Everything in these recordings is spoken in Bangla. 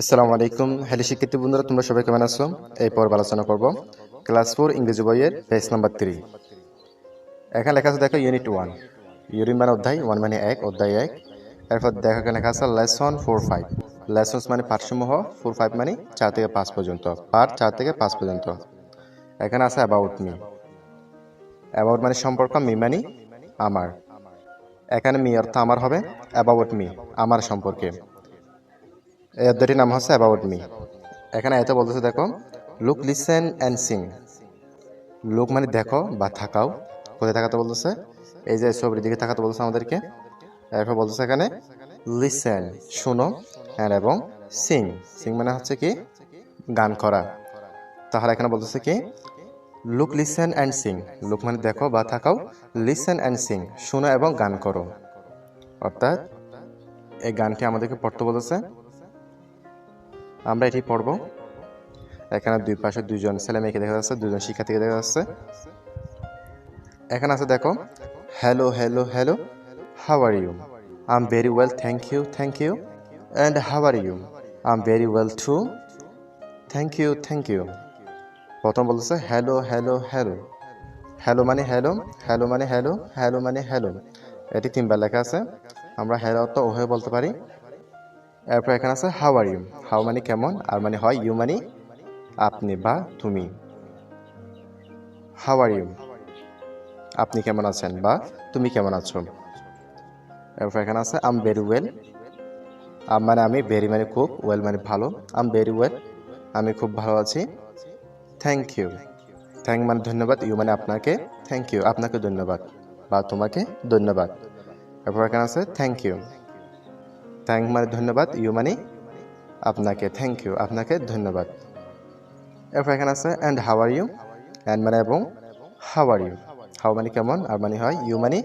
আসসালামু আলাইকুম। হ্যালো শিক্ষার্থী বন্ধুরা, তোমরা সবাই কেমন আছো? এই পর্ব আলোচনা করব। ক্লাস ফোর ইংরেজি বইয়ের পেজ নাম্বার থ্রি এখানে লেখা আছে, দেখো ইউনিট ওয়ান ইউনিট মানে অধ্যায় ওয়ান মানে এক, অধ্যায় এক। এরপর দেখো, এখানে লেখা আছে লেসন ফোর ফাইভ লেসন্স মানে পাঠসমূহ ফোর ফাইভ মানে চার থেকে পাঁচ পর্যন্ত। পার চার থেকে পাঁচ পর্যন্ত। এখানে আছে অ্যাবাউট মি অ্যাবাউট মানে সম্পর্ক মি মানে আমার। এখানে মি অর্থ আমার হবে অ্যাবাউট মি আমার সম্পর্কে। এই অধ্যায়টির নাম হচ্ছে অ্যাবাউট মি এখানে এত বলতেছে, দেখো look listen and sing look মানে দেখো বা থাকাও। কোথায় থাকাতে বলতেছে? এই যে ছবির দিকে থাকাতে বলতেছে আমাদেরকে। এরপর বলতেছে এখানে লিসেন শুনো অ্যান্ড এবং সিং সিং মানে হচ্ছে কি, গান করা। তাহলে এখানে বলতেছে কি look listen and sing look মানে দেখো বা থাকাও। লিসেন অ্যান্ড সিং শুনো এবং গান করো। অর্থাৎ এই গানটি আমাদেরকে পড়তে বলেছে আমরা এটি পড়ব। এখানে দুই পাশে দুইজন ছেলে মেয়েকে দেখা যাচ্ছে, দুজন শিক্ষার্থীকে দেখা যাচ্ছে। এখানে আছে, দেখো hello hello hello how are you I very well thank you thank you and how are you I am very well too thank you thank you প্রথম বলতেছে হ্যালো হ্যালো হ্যালো হ্যালো মানে হ্যালো হ্যালো মানে হ্যালো হ্যালো মানে হ্যালো এটি তিনবার লেখা আছে। আমরা হ্যালো তো ওহে বলতে পারি। এরপর এখানে আছে হাউ আর ইউ হাউ মানে কেমন? আর মানে হয় ইউ মানে আপনি বা তুমি। হাউ আর ইউ আপনি কেমন আছেন? বা তুমি কেমন আছো? এরপর এখানে আছে আম ভেরি ওয়েল আম মানে আমি ভেরি মানে খুব ওয়েল মানে ভালো। আম ভেরি ওয়েল আমি খুব ভালো আছি। থ্যাংক ইউ থ্যাংক মানে ধন্যবাদ। ইউ মানে আপনাকে? থ্যাংক ইউ আপনাকে ধন্যবাদ। বা তোমাকে ধন্যবাদ। এরপর এখানে আছে থ্যাংক ইউ থ্যাংক মানে ধন্যবাদ ইউ মানে আপনাকে থ্যাংক ইউ আপনাকে ধন্যবাদ। এরপর এখানে আছে and how are you and মানে এবং হাউ আর ইউ হাউ মানে কেমন, আর মানে হয় ইউ মানে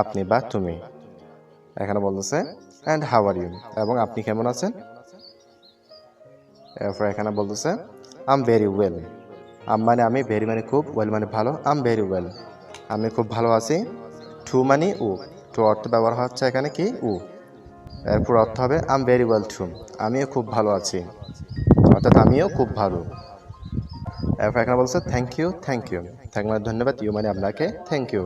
আপনি বা তুমি। এখানে বলতেছে অ্যান্ড হাউ আর ইউ এবং আপনি কেমন আছেন? এরপর এখানে বলতেছে আম ভেরি ওয়েল আম মানে আমি ভেরি মানে খুব ওয়েল মানে ভালো আম ভেরি ওয়েল আমি খুব ভালো আছি। টু মানে উ টু অর্থ ব্যবহার হচ্ছে এখানে কি? উ এরপর অর্থ হবে আম ভেরি ওয়েল টু আমিও খুব ভালো আছি। অর্থাৎ আমিও খুব ভালো। এরপর এখানে বলছে thank you thank you thank মানে ধন্যবাদ ইউ মানে আপনাকে থ্যাংক ইউ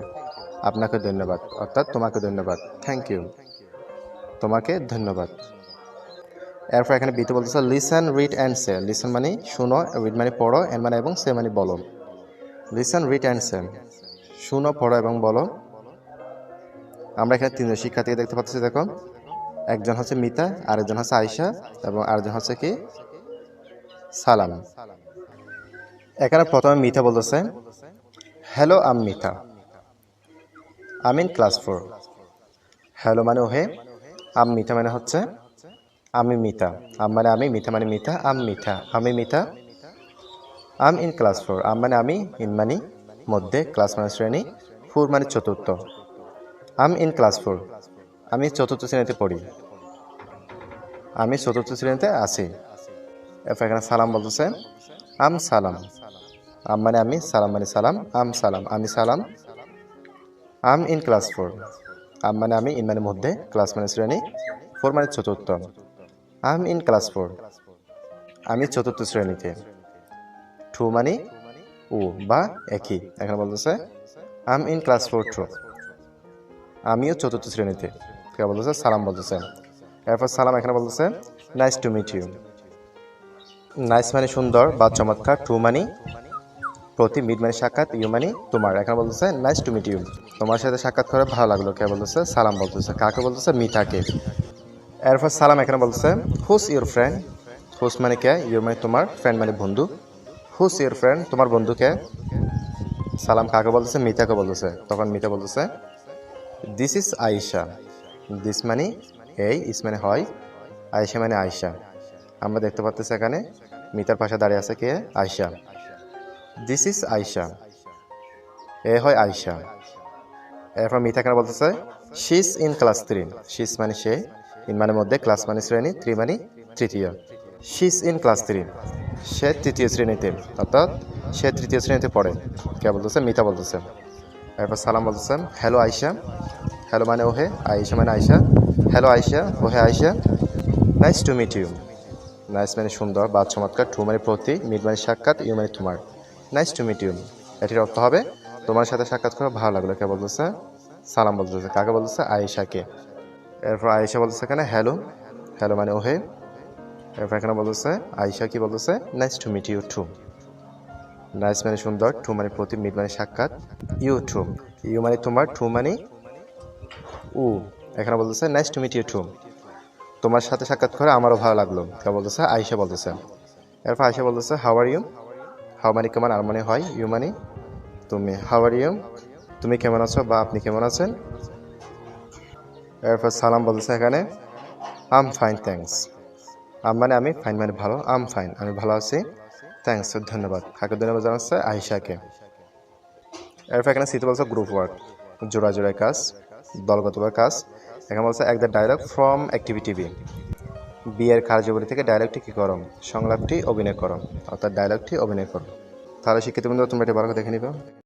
আপনাকে ধন্যবাদ। অর্থাৎ তোমাকে ধন্যবাদ। থ্যাংক ইউ তোমাকে ধন্যবাদ। এরপর এখানে বিতে বলতেছে listen read and say listen মানে শুনো রিড মানে পড়ো অ্যান্ড মানে এবং সে মানে বলো। লিসন রিড অ্যান্ড সে শুনো, পড়ো এবং বলো। আমরা এখানে তিনজন শিক্ষার্থীকে দেখতে পাচ্ছি, দেখো। একজন হচ্ছে মিতা, আরেকজন হচ্ছে আয়শা এবং আরেকজন হচ্ছে কি? সালাম। এখানে প্রথমে মিতা বলতেছে hello I'm Mita. I'm in class four hello মানে ওহে আম মিতা মানে হচ্ছে, আমি মিতা। আম মানে আমি, মিতা মানে মিতা আম মিতা। আমি Mita I'm in class four I'm মানে আমি ইন মানে মধ্যে ক্লাস মানে শ্রেণি ফোর মানে চতুর্থ। আম ইন ক্লাস ফোর আমি চতুর্থ শ্রেণীতে পড়ি। আমি চতুর্থ শ্রেণীতে আছি। এরপর এখানে সালাম বলতেছে, আম সালাম। আম মানে আমি, সালাম মানে সালাম, আম সালাম, আমি Salam. I'm in class four. I'm মানে আমি, ইন মানে মধ্যে, ক্লাস মানে শ্রেণি, ফোর মানে চতুর্থ। I'm in class four. আমি চতুর্থ শ্রেণীতে। টু মানে ও বা একই। এখানে বলতেছে, I'm in class four too. আমিও চতুর্থ শ্রেণীতে। কে বলতেছে, সালাম বলতেছে। এরপর সালাম এখানে বলতেছে nice to meet you nice মানে সুন্দর, বা চমৎকার টু মানে প্রতি মিট মানে সাক্ষাৎ ইউ মানে তোমার। এখানে বলতেছে নাইস টু মিট ইউ তোমার সাথে সাক্ষাৎ করে ভালো লাগল, কে বলতেছে? সালাম বলতেছে। কাকে বলতেছে? মিঠাকে এরপর সালাম এখানে বলতেছে হুস ইউর ফ্রেন্ড হুস মানে কে? ইউর মানে তোমার ফ্রেন্ড মানে বন্ধু। হুস ইউর ফ্রেন্ড তোমার বন্ধুকে সালাম কাকে বলতেছে? মিতাকে বলতেছে। তখন মিতা বলতেছে দিস ইজ আয়েশা দিস মানে এই, ইস মানে হয়, আয়েশা মানে আয়েশা। আমরা দেখতে পাচ্ছি এখানে, মিতার পাশে দাঁড়িয়ে আছে কে? আয়েশা। দিস ইজ আয়েশা এ হয় আয়েশা। এরপর মিতা কেন বলতেছে? She's in class three she's মানে সে ইন মানে মধ্যে ক্লাস মানে শ্রেণি থ্রি মানে তৃতীয়। শিস ইন ক্লাস থ্রি সে তৃতীয় শ্রেণীতে, অর্থাৎ সে তৃতীয় শ্রেণীতে পড়ে। কে বলতেছে? মিতা বলতেছে। এরপর সালাম বলতেছে হ্যালো আয়শা হ্যালো মানে ওহে, আয়েশা মানে আয়শা। হ্যালো আয়শা, ওহে, Ayesha. Nice to meet you nice মানে সুন্দর বা চমৎকার টু মানে প্রতি মিট মানে সাক্ষাৎ ইউ মানে তোমার। নাইস টু মিট ইউ এটির অর্থ হবে, তোমার সাথে সাক্ষাৎ করে, ভালো লাগল। কে বলতেছে? সালাম বলতেছে। কাকে বলতেছে? আয়েশাকে। এরপর আয়েশা বলতেছে এখানে হ্যালো হ্যালো মানে ওহে। এরপর এখানে বলতেছে, আয়েশা কি বলতেছে? Nice to meet you too nice মানে সুন্দর টু মানে প্রতি মিট মানে সাক্ষাৎ। ইউ টু ইউ মানে তোমার টু মানে উ এখানে বলতেছে nice to meet you too তোমার সাথে সাক্ষাৎ করে আমারও ভালো লাগল। কেউ বলতেছে, আয়েশা বলতেছে। এরপর আয়েশা বলতেছে হাউ আর ইউ হাউ মানে কেমন আর মানে হয় ইউ মানে তুমি হাউ আর ইউ তুমি কেমন আছো বা আপনি কেমন আছেন? এরপর সালাম বলতেছে এখানে আম ফাইন থ্যাঙ্কস আম মানে আমি ফাইন মানে ভালো আম ফাইন আমি ভালো আছি। থ্যাঙ্কস ধন্যবাদ। কাকে ধন্যবাদ জানাচ্ছে? আয়েশাকে। এরপর এখানে সিতে বলছে গ্রুপ ওয়ার্ক জোড়া জোড়া কাজ। দলগতভাবে কাজ। এখানে বলছে, এক the dialogue from activity B বিয়ের কার্যবলী থেকে ডায়লগটি কী করম সংলাপটি অভিনয় করম অর্থাৎ ডায়লগটি অভিনয় করম তাহলে শিক্ষিত বন্ধু তোমরা এটি ভালো দেখে নিবে।